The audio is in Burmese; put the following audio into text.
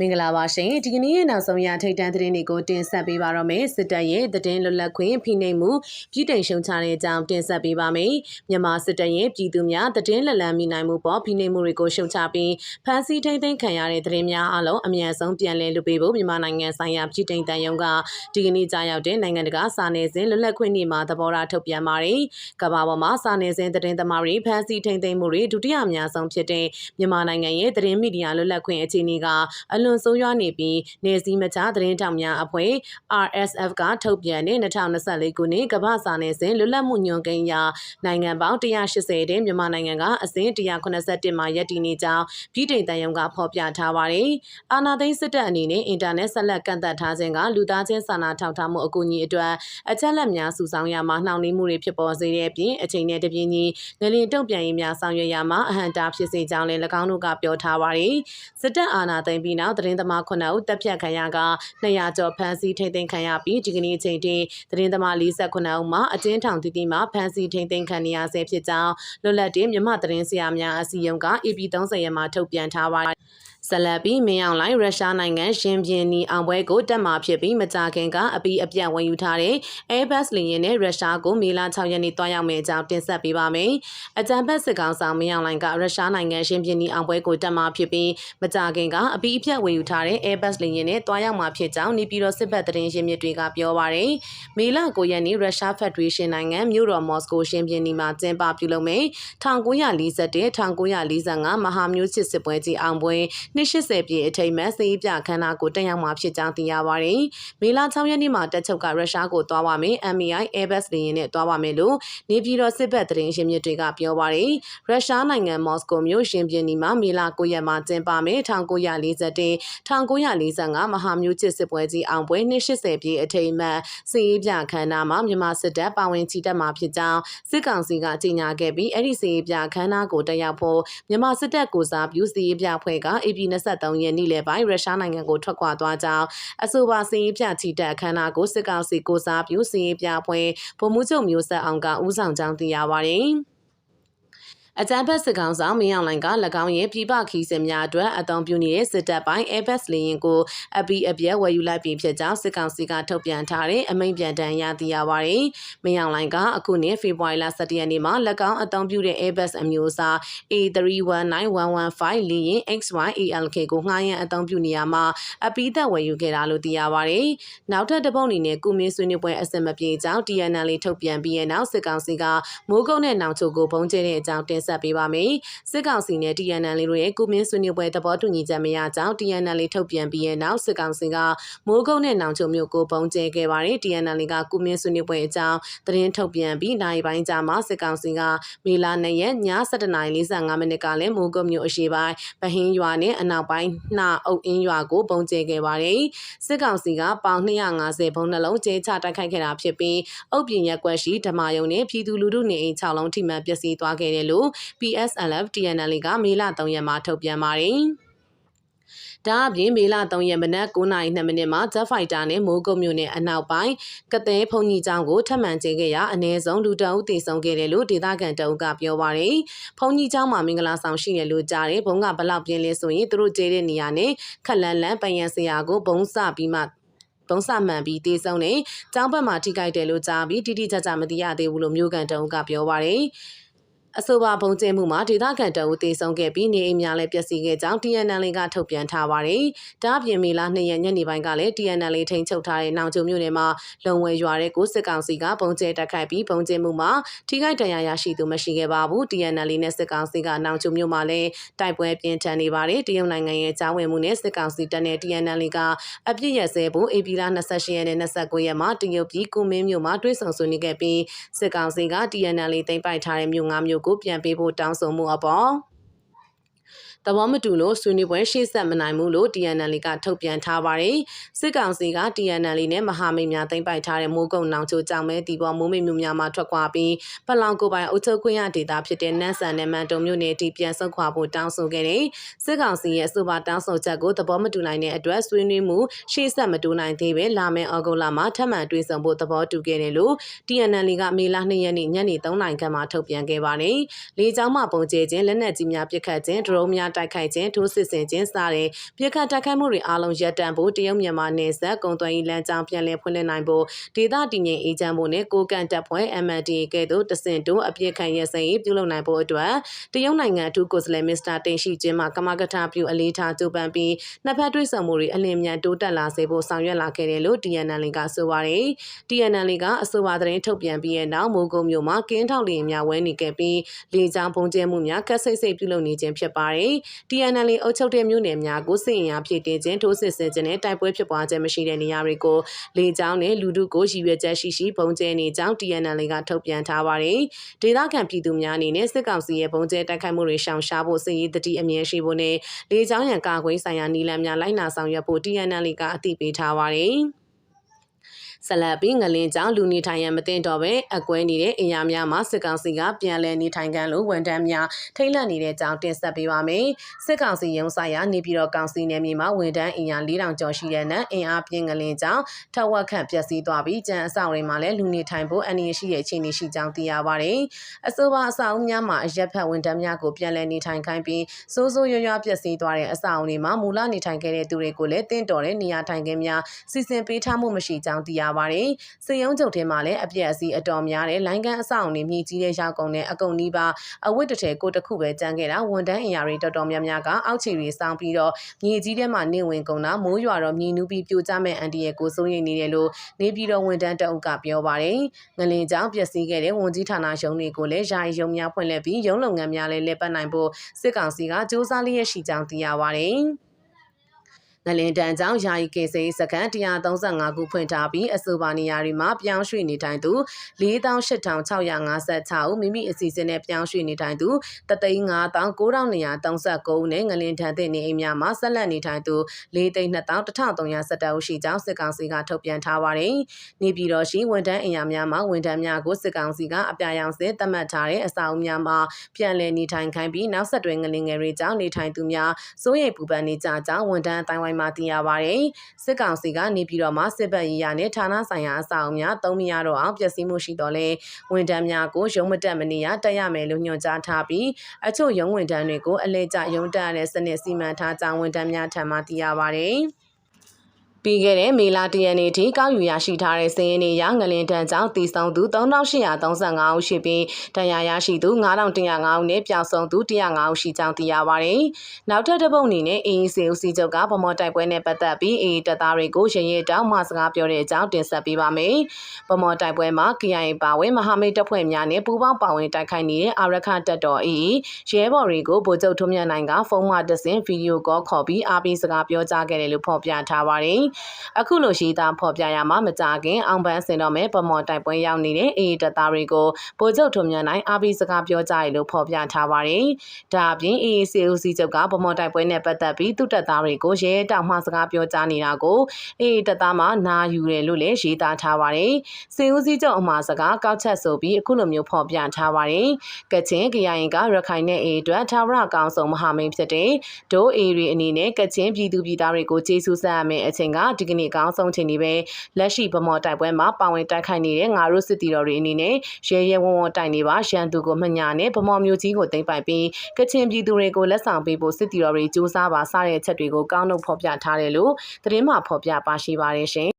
မင်္ဂလာပါရှင်ဒီကနေ့ရဲ့နောက်ဆုံးရထိတ်တန့်သတင်းတွေကိုတင်ဆက်ပေးပါတော့မယ်စစ်တပ်ရဲ့သတင်းလွတ်လပ်ခွင့်ဖိနှိပ်မှုပြည်တိုင်ရှုံချတဲ့အကြောင်းတင်ဆက်ပေးပါမယ်မြန်မာစစ်တပ်ရဲ့ပြည်သူများသတင်းလက်လန်းမိနိုင်မှုပေါ်ဖိနှိပ်မှုတွေကိုရှုံချပြီးဖမ်းဆီးထိန်းသိမ်းခံရတဲ့သတင်းများအလုံးအမြန်ဆုံးပြန်လည်လွှတ်ပေးဖို့မြန်မာနိုင်ငံဆိုင်ရာပြည်တိုင်တန်ယုံကဒီကနေ့ကြားရောက်တဲ့နိုင်ငံတကာစာနယ်ဇင်းလွတ်လပ်ခွင့်နေ့မှာသဘောထားထုတ်ပြန်ပါတယ်ကမ္ဘာပေါ်မှာစာနယ်ဇင်းသတင်းသမားတွေဖမ်းဆီးထိန်းသိမ်းမှုတွေဒုတိယအများဆုံးဖြစ်တဲ့မြန်မာနိုင်ငံရဲ့သတင်းမီဒီယာလွတ်လပ်ခွင့်အခြေအနေကအလွန်ဆိုးရွားနေပြီးနေစည်းမခြားသတင်းတောက်များအဖွဲ့ RSF ကထုတ်ပြန်တဲ့2024ခုနှစ်ကမ္ဘာစာနယ်ဇင်းလွတ်လပ်မှုညွှန်ကိန်းအရနိုင်ငံပေါင်း180တဲ့မြန်မာနိုင်ငံကအစဉ်181မှာရပ်တည်နေကြောင်းပြည်ထောင်တန်ယုံကဖော်ပြထားပါတယ်။အာဏာသိမ်းစစ်တပ်အနေနဲ့အင်တာနက်ဆက်လက်ကန့်သတ်ထားခြင်းကလူသားချင်းစာနာထောက်ထားမှုအကူအညီအတွက်အချက်လက်များစုဆောင်းရမှာနှောင့်နှေးမှုတွေဖြစ်ပေါ်စေတဲ့အပြင်အချိန်နဲ့တပြေးညီငလင်တုံ့ပြန်ရေးများဆောင်ရွက်ရမှာအဟံတာဖြစ်စေကြောင်းလည်း၎င်းတို့ကပြောထားပါတယ်။စစ်တပ်အာဏာသိမ်းပြီးနောက်သတင်းသမား9ဦးတပ်ဖြတ်ခံရက200ကျော်ဖမ်းဆီးထိန်းသိမ်းခံရပြီးဒီကနေ့အချိန်ထိသတင်းသမား48ဦးမှာအကျဉ်းထောင်တည်တည်မှာဖမ်းဆီးထိန်းသိမ်းခံရဆဲဖြစ်ကြောင်းလွတ်လပ်တဲ့မြမသတင်းဆရာများအစည်းအရုံးက AP 30ရက်မှာထုတ်ပြန်ထားပါတယ် ဆလပီမင်းအောင်လိုင်းရုရှားနိုင်ငံရှင်ပြင်းနီအောင်ပွဲကိုတက်မှာဖြစ်ပြီးမကြာခင်ကအပီအပြတ်ဝင်ယူထားတဲ့ Airbus လေယာဉ်နဲ့ရုရှားကိုမေလ6ရက်နေ့တွားရောက်မယ့်အကြောင်းတင်ဆက်ပေးပါမယ်။အကြံဖက်စစ်ကောင်ဆောင်မင်းအောင်လိုင်းကရုရှားနိုင်ငံရှင်ပြင်းနီအောင်ပွဲကိုတက်မှာဖြစ်ပြီးမကြာခင်ကအပီအပြတ်ဝင်ယူထားတဲ့ Airbus လေယာဉ်နဲ့တွားရောက်မှာဖြစ်ကြောင်းနေပြည်တော်စစ်ဘက်သတင်းရင်းမြစ်တွေကပြောပါရယ်။မေလ9ရက်နေ့ရုရှားဖက်ဒရေးရှင်းနိုင်ငံမြို့တော်မော်စကိုရှင်ပြင်းနီမှာကျင်းပပြုလုပ်မယ်1941 1945မဟာမျိုးချစ်စစ်ပွဲကြီးအောင်ပွဲနှစ်80ပြည့်အထိမ်းအမှတ်စေးပြခန်းနာကိုတက်ရောက်မှာဖြစ်ကြောင်းသိရပါတယ်။မေလ6ရက်နေ့မှာတက်ချုပ်ကရုရှားကိုသွားပါမယ်။ MEI Airbus လေယာဉ်နဲ့သွားပါမယ်လို့နေပြည်တော်စစ်ဘက်သတင်းရင်းမြစ်တွေကပြောပါတယ်။ရုရှားနိုင်ငံမော်စကိုမြို့ရှင်ပြင်းနီမှာမေလ9ရက်မှာကျင်းပမယ်1941 1945မဟာမျိုးချစ်စစ်ပွဲကြီးအောင်ပွဲနှစ်80ပြည့်အထိမ်းအမှတ်စေးပြခန်းနာမှာမြန်မာစစ်တပ်ပါဝင်ချီတက်မှာဖြစ်ကြောင်းစစ်ကောင်စီကကြေညာခဲ့ပြီးအဲ့ဒီစေးပြခန်းနာကိုတက်ရောက်ဖို့မြန်မာစစ်တပ်ကိုစားပြုစေးပြဖွဲ့က AP 23ရက်နေ့လယ်ပိုင်းရုရှားနိုင်ငံကိုထွက်ခွာသွားကြောင်းအဆိုပါစီးပြချီတက်အခမ်းအနားကိုစစ်ကောင်စီကိုစားပြုစီးပြဖွဲ့ဗိုလ်မှူးချုပ်မျိုးဆက်အောင်ကဦးဆောင်ကြောင်းသိရပါတယ်။ အကြမ်းဖက်စစ်ကောင်ဆောင်မင်းအောင်လှိုင်က၎င်းရဲ့ပြည်ပခီးစဉ်များအတွက်အသုံးပြုနေတဲ့စစ်တပ်ပိုင်း Airbus လေယာဉ်ကိုအပီအပြဲဝယ်ယူလိုက်ပြီးဖြစ်ကြောင်းစစ်ကောင်စီကထုတ်ပြန်ထားတဲ့အမိန့်ပြန်တမ်းရသိရပါတယ်။မင်းအောင်လှိုင်ကအခုနှစ်ဖေဖော်ဝါရီလ17ရက်နေ့မှာ၎င်းအသုံးပြုတဲ့ Airbus အမျိုးအစား A319115 လေယာဉ် XYALK ကိုငှားရမ်းအသုံးပြုနေရမှာအပီသက်ဝယ်ယူခဲ့တာလို့သိရပါတယ်။နောက်ထပ်တစ်ပုတ်အနေနဲ့ကုမင်းဆွေးနွေးပွဲအစင်မပြေကြောင်း TNL ထုတ်ပြန်ပြီးတဲ့နောက်စစ်ကောင်စီကမိုးကုတ်နဲ့နောင်ချိုကိုပုံကျဲတဲ့အကြောင်းတင်ဆက်ပေးပါမယ်။စစ်ကောင်စီနဲ့ TNL တို့ရဲ့ကုမင်းဆွေးနွေးပွဲသဘောတူညီချက်မရကြောင်း TNL ထုတ်ပြန်ပြီးတဲ့နောက်စစ်ကောင်စီကမိုးကုတ်နဲ့နောင်ချုံမြို့ကိုပုံကျဲခဲ့ပါတယ်။ TNL ကကုမင်းဆွေးနွေးပွဲအကြောင်းသတင်းထုတ်ပြန်ပြီးနိုင်ပိုင်းကြာမှာစစ်ကောင်စီကမေလ2ရက်ည7:45မိနစ်ကလည်းမိုးကုတ်မြို့အရှိပိုင်းဗဟင်းရွာနဲ့အနောက်ပိုင်းနှအုပ်အင်းရွာကိုပုံကျဲခဲ့ပါတယ်။စစ်ကောင်စီကပေါင်250ဘုံနှလုံးကျဲချတိုက်ခိုက်ခဲ့တာဖြစ်ပြီးအုပ်ပြင်ရက်ကွက်ရှိဓမ္မယုံနဲ့ပြည်သူလူထုနေအိမ်6လုံးထိမှန်ပျက်စီးသွားခဲ့တယ်လို့ PSLF TNL ကမေလ3ရက်မှာထုတ်ပြန်ပါတယ်။ဒါအပြင်မေလ3ရက်မနက်9:02မိနစ်မှာ Jet Fighter နဲ့မိုးကုတ်မြို့နယ်အနောက်ပိုင်းကသဲဖုန်ကြီးကျောင်းကိုထပ်မံကျင်းခဲ့ရာအ ਨੇ ဆုံးလူတအုပ်တည်ဆုံခဲ့တယ်လို့ဒေသခံတအုပ်ကပြောပါရယ်။ဖုန်ကြီးကျောင်းမှာမင်္ဂလာဆောင်ရှိတယ်လို့ကြားတယ်။ဘုံကဘလောက်ပြင်းလဲဆိုရင်သူတို့ကျဲတဲ့နေရာနဲ့ခက်လန်းလန်းပယံစရာကိုဘုံစပြီးမှဘုံစမှန်ပြီးတေးဆုံးနေကျောင်းဘက်မှာထိခိုက်တယ်လို့ကြားပြီးတိတိကျကျမသိရသေးဘူးလို့မျိုးကန်တုံးကပြောပါရယ်။ အဆိုပါပုံကျဲမှုမှာဒေသခံတအုပ်တေဆုံးခဲ့ပြီးနေအိမ်များလည်းပျက်စီးခဲ့ကြောင်း TNL ကထုတ်ပြန်ထားပါတယ်။ဒါ့အပြင်မေလ2ရက်ညနေပိုင်းကလည်း TNL ထိန်းချုပ်ထားတဲ့နောင်ကျုံမြို့နယ်မှာလုံဝဲရွာတဲ့ကိုစစ်ကောင်စီကပုံကျဲတက်ခိုက်ပြီးပုံကျဲမှုမှာထိခိုက်ဒဏ်ရာရရှိသူမရှိခဲ့ပါဘူး။ TNL နဲ့စစ်ကောင်စီကနောင်ကျုံမြို့မှာလည်းတိုက်ပွဲပြင်းထန်နေပါတယ်။တရုတ်နိုင်ငံရဲ့ကြားဝင်မှုနဲ့စစ်ကောင်စီတပ်နဲ့ TNL ကအပြစ်ရစဲဖို့ AP လ28ရက်နဲ့29ရက်မှာတရုတ်ပြည်ကုမင်းမြို့မှာတွဲဆုံဆွေးနွေးခဲ့ပြီးစစ်ကောင်စီက TNL သိမ်းပိုက်ထားတဲ့မြို့၅မြို့ကိုပြန်ပေးဖို့တောင်းဆိုမှုအပေါ် သဘောမတူလို့ဆွေးနွေးပွဲရှေ့ဆက်မနိုင်ဘူးလို့ TNL ကထုတ်ပြန်ထားပါတယ်။စစ်ကောင်စီက TNL နဲ့မဟာမိတ်များသိမ်းပိုက်ထားတဲ့မိုးကုတ်နောင်ချိုကြောင်မဲတီပေါ်မိုးမိတ်မျိုးများမှာထွက်ခွာပြီးပလောင်ကိုပိုင်အုပ်ချုပ်ခွင့်ရဒေသဖြစ်တဲ့နန်းဆန်နဲ့မန်တုံမြို့နယ်တီပြန်ဆုတ်ခွာဖို့တောင်းဆိုခဲ့တဲ့စစ်ကောင်စီရဲ့အဆိုပါတောင်းဆိုချက်ကိုသဘောမတူနိုင်တဲ့အတွက်ဆွေးနွေးမှုရှေ့ဆက်မတိုးနိုင်သေးပဲလာမယ့်ဩဂုတ်လမှာထပ်မံတွေ့ဆုံဖို့သဘောတူခဲ့တယ်လို့ TNL ကမေလ2ရက်နေ့ညနေ3နာရီခန့်မှာထုတ်ပြန်ခဲ့ပါတယ်။လေကြောင်းမှပုံကျဲခြင်းလက်နက်ကြီးများပစ်ခတ်ခြင်းဒရုန်းများတိုက်ခိုက်ခြင်းထိုးစစ်ဆင်ခြင်းစတဲ့ပြစ်ခတ်တိုက်ခိုက်မှုတွေအားလုံးရပ်တန့်ဖို့တရုတ်မြန်မာနယ်စပ်ကုန်သွယ်ရေးလမ်းကြောင်းပြန်လည်ဖွင့်လှစ်နိုင်ဖို့ဒေသတည်ငြိမ်အေးချမ်းဖို့နဲ့ကိုကန်တပ်ဖွဲ့ MNDA ကဲ့သို့တဆင့်တိုးအပြစ်ခံရစရေးပြုလုပ်နိုင်ဖို့အတွက်တရုတ်နိုင်ငံအထူးကိုယ်စားလှယ်မစ္စတာတင်ရှိချင်းမှကမကထပြုအလေးထားကြိုးပမ်းပြီးနှစ်ဖက်တွေ့ဆုံမှုတွေအလင်းမြန်တိုးတက်လာစေဖို့ဆောင်ရွက်လာခဲ့တယ်လို့ TNL ကဆိုပါတယ် TNL ကအဆိုပါသတင်းထုတ်ပြန်ပြီးတဲ့နောက်မိုးကုံမြို့မှာကင်းထောက်လီများဝဲနေခဲ့ပြီးလေကြောင်းပုံကျဲမှုများကက်ဆိတ်ဆိတ်ပြုလုပ်နေခြင်းဖြစ်ပါတယ်။ TNL အုပ်ချုပ်တဲ့မြို့နယ်များကိုစစ်ရင်အားဖြည့်တင်းခြင်းထိုးစစ်ဆင်ခြင်းနဲ့တိုက်ပွဲဖြစ်ပွားခြင်းမရှိတဲ့နေရာတွေကိုလေကြောင်းနဲ့လူထုကိုရည်ရွယ်ချက်ရှိရှိပုံကျဲနေကြောင်း TNL ကထုတ်ပြန်ထားပါတယ်။ဒေသခံပြည်သူများအနေနဲ့စစ်ကောင်စီရဲ့ပုံကျဲတိုက်ခိုက်မှုတွေရှောင်ရှားဖို့စစ်ရေးတတိအမြဲရှိဖို့နဲ့လေကြောင်းရန်ကာကွယ်ဆိုင်ရာနည်းလမ်းများလိုက်နာဆောင်ရွက်ဖို့ TNL ကအသိပေးထားပါတယ်။ ဆက်လက်ပြီးငလင်းကြောင့်လူနေထိုင်ရန်မတင်တော့ပဲအကွဲနေတဲ့အင်အားများမှာစစ်ကောင်စီကပြန်လည်နေထိုင်ကန်လို့ဝန်တန်းများထိတ်လန့်နေတဲ့အကြောင်းတင်ဆက်ပေးပါမယ်။စစ်ကောင်စီရုံးဆိုင်ရာနေပြည်တော်ကောင်စီနယ်မြေမှာဝန်တန်းအင်အား4000ကျော်ရှိတဲ့နက်အင်အားပြင်းငလင်းကြောင့်ထက်ဝက်ခန့်ပျက်စီးသွားပြီးကြံအဆောင်တွေမှာလည်းလူနေထိုင်ဖို့အနေရှိတဲ့အခြေအနေရှိကြောင်းသိရပါတယ်။အဆိုပါအဆောင်များမှာအရက်ဖက်ဝန်တန်းများကိုပြန်လည်နေထိုင်ခိုင်းပြီးစိုးစိုးရွရွပျက်စီးသွားတဲ့အဆောင်တွေမှာမူလနေထိုင်ခဲ့တဲ့သူတွေကိုလည်းတင့်တော်တဲ့နေရာထိုင်ခင်းများစီစဉ်ပေးထားမှုမရှိကြောင်းသိရပါတယ်။စေယုံချုပ်ထဲမှာလည်းအပြက်အစီးအတော်များတဲ့လိုင်းကန်အဆောင်တွေမြည်ကြီးတဲ့ရောက်ကုန်တဲ့အကုန်နီးပါအဝတ်တစ်ထည်ကိုတစ်ခုပဲကြမ်းခဲ့တာဝန်တန်းအင်အားတွေတော်တော်များများကအောက်ခြေတွေစောင်းပြီးတော့မြေကြီးထဲမှာနေဝင်ကုန်တာမိုးရွာတော့မြည်နူးပြီးပြိုကျမဲ့အန်တီရဲ့ကိုစိုးရိမ်နေတယ်လို့နေပြည်တော်ဝန်တန်းတအုပ်ကပြောပါတယ်။ငလင်ကြောင့်ပျက်စီးခဲ့တဲ့ဝန်ကြီးဌာနရုံးတွေကိုလည်းယာယီရုံများဖွင့်လှစ်ပြီးရုံးလုပ်ငန်းများလည်းလက်ပတ်နိုင်ဖို့စစ်ကောင်စီကစ조사လျက်ရှိကြောင်းသိရပါတယ်။ ငလင်တန်းကြောင့်ယာယီကေစိစကန်135ခုဖွင့်ထားပြီးအဆိုပါနေရာတွေမှာပြောင်းရွှေ့နေထိုင်သူ48,656ဦးမိမိအစီအစဉ်နဲ့ပြောင်းရွှေ့နေထိုင်သူ3,59,939ဦးနဲ့ငလင်တန်းတဲ့နေအိမ်များမှာဆက်လက်နေထိုင်သူ4,2,1,311ဦးရှိကြောင်းစစ်ကောင်စီကထုတ်ပြန်ထားပါတယ်။နေပြည်တော်ရှိဝန်တန်းအင်အားများမှာဝန်တန်းများကိုစစ်ကောင်စီကအပြာရောင်စစ်သတ်မှတ်ထားတဲ့အစာအုပ်များမှာပြန်လည်နေထိုင်ခိုင်းပြီးနောက်ဆက်တွဲငလင်ငယ်တွေကြောင့်နေထိုင်သူများစိုးရိမ်ပူပန်နေကြကြောင်းဝန်တန်းအတိုင်းဝိုင်းမှာသိရပါတယ်။စစ်ကောင်စီကနေပြည်တော်မှာစစ်ပတ်ရေးရနဲ့ဌာနဆိုင်ရာအဆောင်များသုံးမရတော့အောင်ပျက်စီးမှုရှိတော့လဲဝန်ထမ်းများကိုရုံးမတက်မနေရတက်ရမယ်လို့ညွှန်ကြားထားပြီးအချို့ရုံးဝန်ထမ်းတွေကိုအလဲကျရုံးတက်ရတဲ့စနစ်စီမံထားကြောင်းဝန်ထမ်းများထံမှသိရပါတယ်။ ပြီးခဲ့တဲ့မေလတရနေ့ထိကောက်ယူရရှိထားတဲ့စည်ရင်းတွေရငလင်တန်းကြောင့်တည်ဆုံသူ3835ဦးရှိပြီးတရားရရှိသူ9105ဦးနဲ့ပျောက်ဆုံးသူ105ဦးရှိကြောင်းသိရပါတယ်။နောက်ထပ်တစ်ပုတ်အနေနဲ့ AEC ဦးစီးချုပ်ကဗမော်တိုက်ပွဲနဲ့ပတ်သက်ပြီး AA တပ်သားတွေကိုရရဲတောင်းမှစကားပြောတဲ့အကြောင်းတင်ဆက်ပေးပါမယ်။ဗမော်တိုက်ပွဲမှာ KIA ပါဝင်မဟာမိတ်တပ်ဖွဲ့များနဲ့ပူးပေါင်းပါဝင်တိုက်ခိုက်နေတဲ့အာရခတပ်တော် AA ရဲဘော်တွေကိုဗိုလ်ချုပ်ထွန်းမြတ်နိုင်ကဖုန်းမှတဆင့်ဗီဒီယိုကောခေါ်ပြီးအားပေးစကားပြောကြားခဲ့တယ်လို့ဖော်ပြထားပါတယ်။အခုလိုရှိသားဖော်ပြရမှာမကြခင်အောင်ပန်းစင်တော်မဲ့ပမော်တိုက်ပွဲရောက်နေတဲ့အေးတပ်သားတွေကိုဗိုလ်ချုပ်ထွန်းမြတ်နိုင်အားပေးစကားပြောကြရလို့ဖော်ပြထားပါတယ်။ဒါအပြင်အေးစီအိုစီချုပ်ကပမော်တိုက်ပွဲနဲ့ပတ်သက်ပြီးသူတပ်သားတွေကိုရဲတောင်မှစကားပြောကြားနေတာကိုအေးတပ်သားမှနာယူတယ်လို့လည်းရေးသားထားပါတယ်။စီအိုစီချုပ်အမှားစကားကောက်ချက်ဆိုပြီးအခုလိုမျိုးဖော်ပြထားပါတယ်။ကချင်ကရင်ကရခိုင်နဲ့အေးအတွက်ထာဝရကောင်ဆောင်မဟာမိတ်ဖြစ်တဲ့ဒိုးအေရီအနေနဲ့ကချင်ပြည်သူပြည်သားတွေကိုကျေးဇူးဆက်ရမယ့်အချိန်ကဒီကနေ့အကောင်းဆုံးချိန်ဒီပဲလက်ရှိဗမော်တိုက်ပွဲမှာပါဝင်တိုက်ခိုက်နေတဲ့ငါတို့စစ်တီတော်တွေအနေနဲ့ရဲရဲဝံ့ဝံ့တိုက်နေပါရန်သူကိုမညာနဲ့ဗမော်မျိုးကြီးကိုသိမ်းပိုက်ပြီးကချင်ပြည်သူတွေကိုလက်ဆောင်ပေးဖို့စစ်တီတော်တွေစူးစမ်းပါစတဲ့အချက်တွေကိုကောင်းနှုတ်ဖော်ပြထားတယ်လို့သတင်းမှဖော်ပြပါရှိပါတယ်ရှင်